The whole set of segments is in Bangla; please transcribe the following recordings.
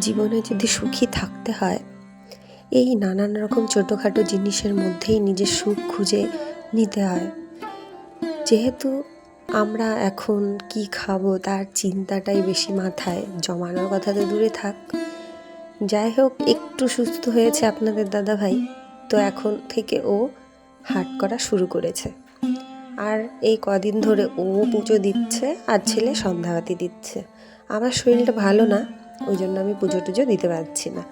জীবনে যদি সুখী থাকতে হয়, এই নানান রকম ছোটোখাটো জিনিসের মধ্যেই নিজের সুখ খুঁজে নিতে হয়। যেহেতু আমরা এখন কি খাব তার চিন্তাটাই বেশি মাথায়, জমানোর কথা তো দূরে থাক। যাই হোক, একটু সুস্থ হয়েছে আপনাদের দাদা ভাই তো এখন থেকে ও হাট করা শুরু করেছে। আর এই কদিন ধরে ও পুজো দিচ্ছে আর ছেলে সন্ধ্যাবাতি দিচ্ছে। আমার শরীরটা ভালো না ওই জন্য আমি পুজো টুজো দিতে পারছি না।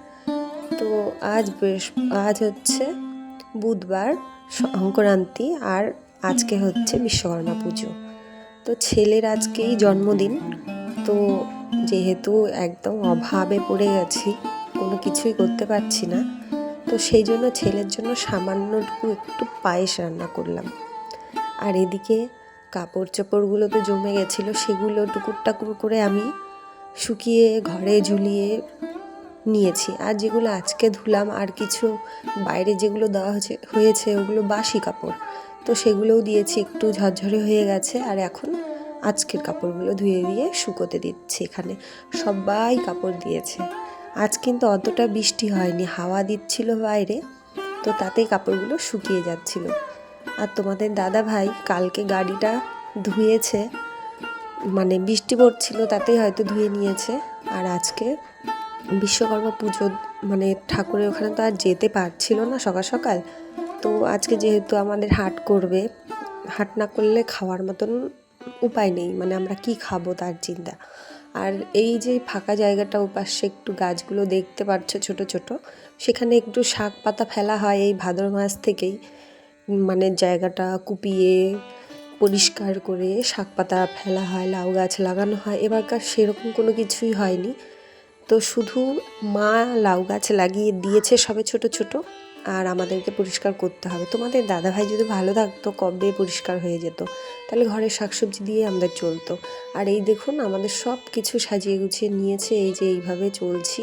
তো আজ বেশ, আজ হচ্ছে বুধবার, সংক্রান্তি আর আজকে হচ্ছে বিশ্বকর্মা পুজো। তো ছেলের আজকেই জন্মদিন। তো যেহেতু একদম অভাবে পড়ে গেছি, কোনো কিছুই করতে পারছি না। তো সেই জন্য ছেলের জন্য সামান্যটুকু একটু পায়েস রান্না করলাম। আর এদিকে কাপড় চোপড়গুলো তো জমে গেছিল, সেগুলো টুকুর টাকুর করে আমি শুকিয়ে, ঘরে ঝুলিয়ে নিয়েছি। আর যেগুলো আজকে ধুলাম আর কিছু বাইরে যেগুলো দেওয়া হয়েছে হয়েছে, ওগুলো বাসি কাপড়। তো সেগুলোও দিয়েছি, একটু ঝরঝরে হয়ে গেছে। আর এখন আজকের কাপড়গুলো ধুয়ে দিয়ে শুকোতে দিচ্ছি এখানে। সবাই কাপড় দিয়েছে। আজ কিন্তু অতটা বৃষ্টি হয়নি, হাওয়া দিচ্ছিল বাইরে, তো তাতেই কাপড়গুলো শুকিয়ে যাচ্ছিল। আর তোমাদের দাদা ভাই কালকে গাড়িটা ধুয়েছে মানে বৃষ্টি পড়ছিল তাতেই হয়তো ধুয়ে নিয়েছে। আর আজকে বিশ্বকর্মা পুজো মানে ঠাকুরের ওখানে তো আর যেতে পারছিল না সকাল সকাল। তো আজকে যেহেতু আমাদের হাট করবে, হাট না করলে খাওয়ার মতন উপায় নেই মানে আমরা কি খাব তার চিন্তা। আর এই যে ফাঁকা জায়গাটা ওপাশে একটু গাছগুলো দেখতে পাচ্ছ ছোট ছোট, সেখানে একটু শাক পাতা ফেলা হয় এই ভাদর মাস থেকেই। মানে জায়গাটা কুপিয়ে পরিষ্কার করে শাক পাতা ফেলা হয়, লাউ গাছ লাগানো হয়, এবারকার সেরকম কোনো কিছুই হয়নি। তো শুধু মা লাউ গাছ লাগিয়ে দিয়েছে সবে ছোট ছোট, আর আমাদেরকে পরিষ্কার করতে হবে। তোমাদের দাদাভাই যদি ভালো থাকতো, কবে পরিষ্কার হয়ে যেত? তাহলে ঘরের শাকসবজি দিয়ে আমাদের চলতো। আর এই দেখুন, আমাদের সব কিছু সাজিয়ে গুছিয়ে নিয়েছে, এই যে এইভাবে চলছি।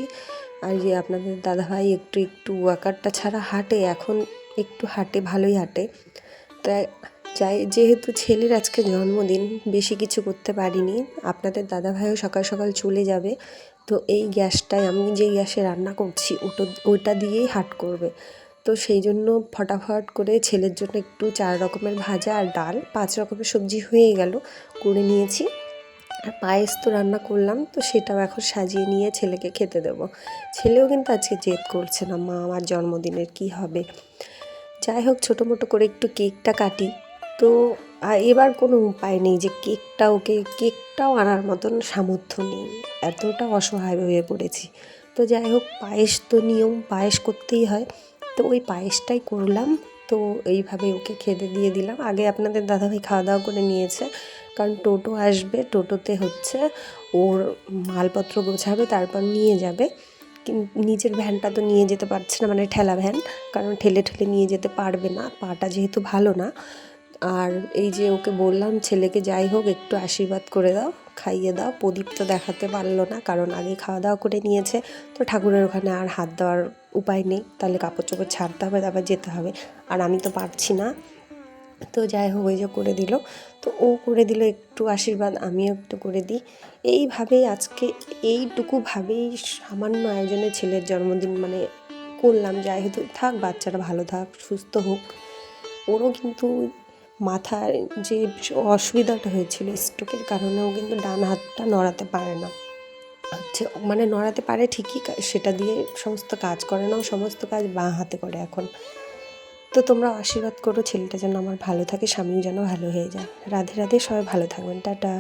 আর যে আপনাদের দাদাভাই একটু একটু ওয়াকারটা ছাড়া হাঁটে, এখন একটু হাঁটে, ভালোই হাঁটে। তাই যাই যেহেতু ছেলের আজকে জন্মদিন, বেশি কিছু করতে পারিনি। আপনাদের দাদাভাইও সকাল সকাল চলে যাবে। তো এই গ্যাসটায় আমি যে গ্যাসে রান্না করছি, ওটা ওইটা দিয়েই হাট করবে। তো সেই জন্য ফটাফট করে ছেলের জন্য একটু চার রকমের ভাজা আর ডাল, পাঁচ রকমের সবজি হয়ে গেল, করে নিয়েছি। আর পায়েস তো রান্না করলাম, তো সেটাও এখন সাজিয়ে নিয়ে ছেলেকে খেতে দেব। ছেলেও কিন্তু আজকে জেদ করছে না, মা, আমার জন্মদিনের কি হবে? যাই হোক ছোটো মোটো করে একটু কেকটা কাটি। তো এবার কোনো উপায় নেই যে কেকটা ওকে, কেকটাও আনার মতন সামর্থ্য নেই। এতটা অসহায় হয়ে পড়েছি। তো যাই হোক, পায়েস তো নিয়ম, পায়েস করতেই হয়। তো ওই পায়েসটাই করলাম। তো এইভাবে ওকে খেতে দিয়ে দিলাম। আগে আপনাদের দাদাভাই খাওয়া দাওয়া করে নিয়েছে। কারণ টোটো আসবে, টোটোতে হচ্ছে ওর মালপত্র গোছাবে, তারপর নিয়ে যাবে। নিজের ভ্যানটা তো নিয়ে যেতে পারছে না মানে ঠেলা ভ্যান। কারণ ঠেলে ঠেলে নিয়ে যেতে পারবে না। পাটা যেহেতু ভালো না আর এই যে ওকে বললাম, ছেলেকে যাই হোক, একটু আশীর্বাদ করে দাও, খাইয়ে দাও। প্রদীপ তো দেখাতে পারল না, কারণ আগে খাওয়া দাওয়া করে নিয়েছে। তো ঠাকুরের ওখানে আর হাত দেওয়ার উপায় নেই, তাহলে কাপড় চোপড় ছাড়তে হবে, তারপর যেতে হবে। আর আমি তো পারছি না। তো যাই হোক, ওই যে করে দিল। তো ও করে দিল একটু আশীর্বাদ, আমিও একটু করে দিই। এইভাবেই আজকে এইটুকুভাবেই সামান্য আয়োজনে ছেলের জন্মদিন মানে করলাম। যাই হোক, থাক, বাচ্চারা ভালো থাক, সুস্থ হোক। ওরও কিন্তু মাথার যে অসুবিধাটা হয়েছিল স্ট্রোকের কারণেও কিন্তু ডান হাতটা নড়াতে পারে না। হচ্ছে মানে নড়াতে পারে ঠিকই সেটা দিয়ে সমস্ত কাজ করে না সমস্ত কাজ বাঁ হাতে করে এখন। তো তোমরা আশীর্বাদ করো ছেলেটা যেন আমার ভালো থাকে, স্বামীও যেন ভালো হয়ে যায়। রাধে রাধে, সবাই ভালো থাকবেন, টাটা।